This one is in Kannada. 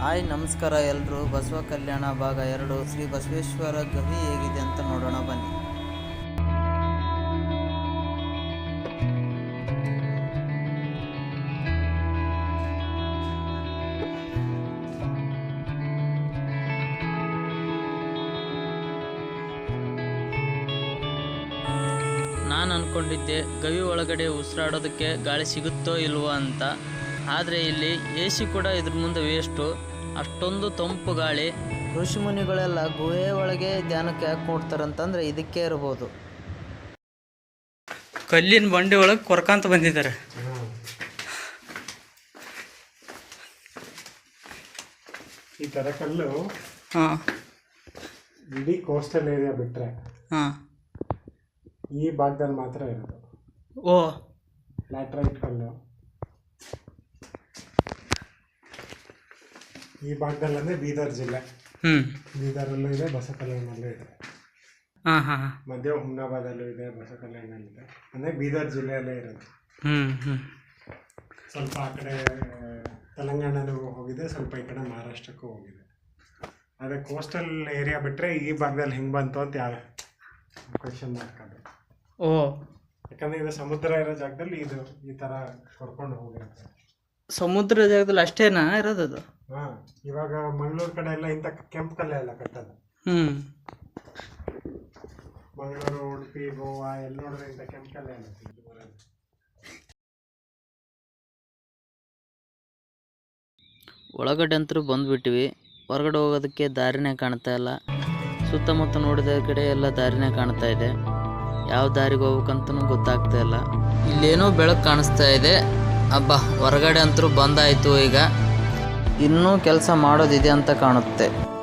ಹಾಯ್, ನಮಸ್ಕಾರ ಎಲ್ಲರೂ ಬಸವ ಕಲ್ಯಾಣ ಭಾಗ ಎರಡು. ಶ್ರೀ ಬಸವೇಶ್ವರ ಗವಿ ಹೇಗಿದೆ ಅಂತ ನೋಡೋಣ, ಬನ್ನಿ. ನಾನು ಅನ್ಕೊಂಡಿದ್ದೆ, ಗವಿ ಒಳಗಡೆ ಉಸಿರಾಡೋದಕ್ಕೆ ಗಾಳಿ ಸಿಗುತ್ತೋ ಇಲ್ವೋ ಅಂತ. ಆದರೆ ಇಲ್ಲಿ ಎ ಸಿ ಕೂಡ ಇದ್ರ ಮುಂದೆ ವೇಸ್ಟು. ಅಷ್ಟೊಂದು ತಂಪು ಗಾಳಿ. ಋಷಿ ಮುನಿಗಳೆಲ್ಲ ಗುಹೆ ಒಳಗೆ ಧ್ಯಾನಕ್ಕೆ ಯಾಕೆ ಕೊಡ್ತಾರಂತಂದ್ರೆ ಇದಕ್ಕೆ ಇರ್ಬೋದು. ಕಲ್ಲಿನ ಬಂಡಿ ಒಳಗೆ ಕೊರ್ಕಂತ ಬಂದಿದ್ದಾರೆ. ಈ ತರ ಕಲ್ಲು ಹಾಂ. ಇಡೀ ಕೋಸ್ಟಲ್ ಏರಿಯಾ ಬಿಟ್ಟರೆ ಹಾಂ. ಈ ಭಾಗದಲ್ಲಿ ಮಾತ್ರ ಇರೋದು. ಓ. ಲ್ಯಾಟ್ರೈಟ್ ಕಲ್ಲು. ಈ ಭಾಗದಲ್ಲಿ ಅಂದರೆ ಬೀದರ್ ಜಿಲ್ಲೆ. ಹ್ಞೂ ಬೀದರಲ್ಲೂ ಇದೆ ಬಸಕಲ್ಯಾಣಲ್ಲೂ ಇದೆ. ಹಾಂ ಹಾಂ ಹಾಂ. ಮಧ್ಯ ಹುಮ್ನಾಬಾದಲ್ಲೂ ಇದೆ ಅಂದ್ರೆ ಅಂದರೆ ಬೀದರ್ ಜಿಲ್ಲೆಯಲ್ಲೇ ಇರೋದು. ಹ್ಞೂ ಹ್ಞೂ ಸ್ವಲ್ಪ ಆ ಕಡೆ ತೆಲಂಗಾಣನೂ ಹೋಗಿದೆ ಸ್ವಲ್ಪ ಈ ಕಡೆ ಮಹಾರಾಷ್ಟ್ರಕ್ಕೂ ಹೋಗಿದೆ. ಅದೇ ಕೋಸ್ಟಲ್ ಏರಿಯಾ ಬಿಟ್ಟರೆ ಈ ಭಾಗದಲ್ಲಿ ಹಿಂಗೆ ಬಂತು ಅಂತ ಯಾವ ಕ್ವೆಶನ್ ಅದು. ಓ. ಯಾಕಂದ್ರೆ ಇದು ಸಮುದ್ರ ಇರೋ ಜಾಗದಲ್ಲಿ ಇದು ಈ ತರ ಕರ್ಕೊಂಡು ಹೋಗಿರುತ್ತೆ. ಸಮುದ್ರ ಜಾಗದಲ್ಲಿ ಅಷ್ಟೇನಾ ಇರೋದದು ಹಾ ಇವಾಗ ಮಂಗಳೂರು ಕಡೆ ಎಲ್ಲ ಇಂಥ ಕೆಂಪು ಕಲ್ಲೆ ಎಲ್ಲ ಕಟ್ಟೋದು. ಹ್ಞೂ ಮಂಗಳೂರು ಉಡುಪಿ ಗೋವಾ ಎಲ್ಲ ನೋಡಿದ್ರೆ ಇಂಥ ಕೆಂಪು ಕಲ್ಲೆ ಎಲ್ಲ ಬರೋದು. ಒಳಗಡೆ ಅಂತೂ ಬಂದ್ಬಿಟ್ಟಿವಿ. ಹೊರಗಡೆ ಹೋಗೋದಕ್ಕೆ ದಾರಿನೇ ಕಾಣ್ತಾ ಇಲ್ಲ. ಸುತ್ತಮುತ್ತ ನೋಡಿದ ಕಡೆ ಎಲ್ಲ ದಾರಿನೇ ಕಾಣ್ತಾ ಇದೆ. ಯಾವ ದಾರಿಗೆ ಹೋಗ್ಬೇಕಂತನೂ ಗೊತ್ತಾಗ್ತಾ ಇಲ್ಲ. ಇಲ್ಲೇನೋ ಬೆಳಕು ಕಾಣಿಸ್ತಾ ಇದೆ. ಹಬ್ಬ ಹೊರಗಡೆ ಅಂತೂ ಬಂದಾಯಿತು ಈಗ. ಇನ್ನೂ ಕೆಲಸ ಮಾಡೋದಿದೆ ಅಂತ ಕಾಣುತ್ತೆ.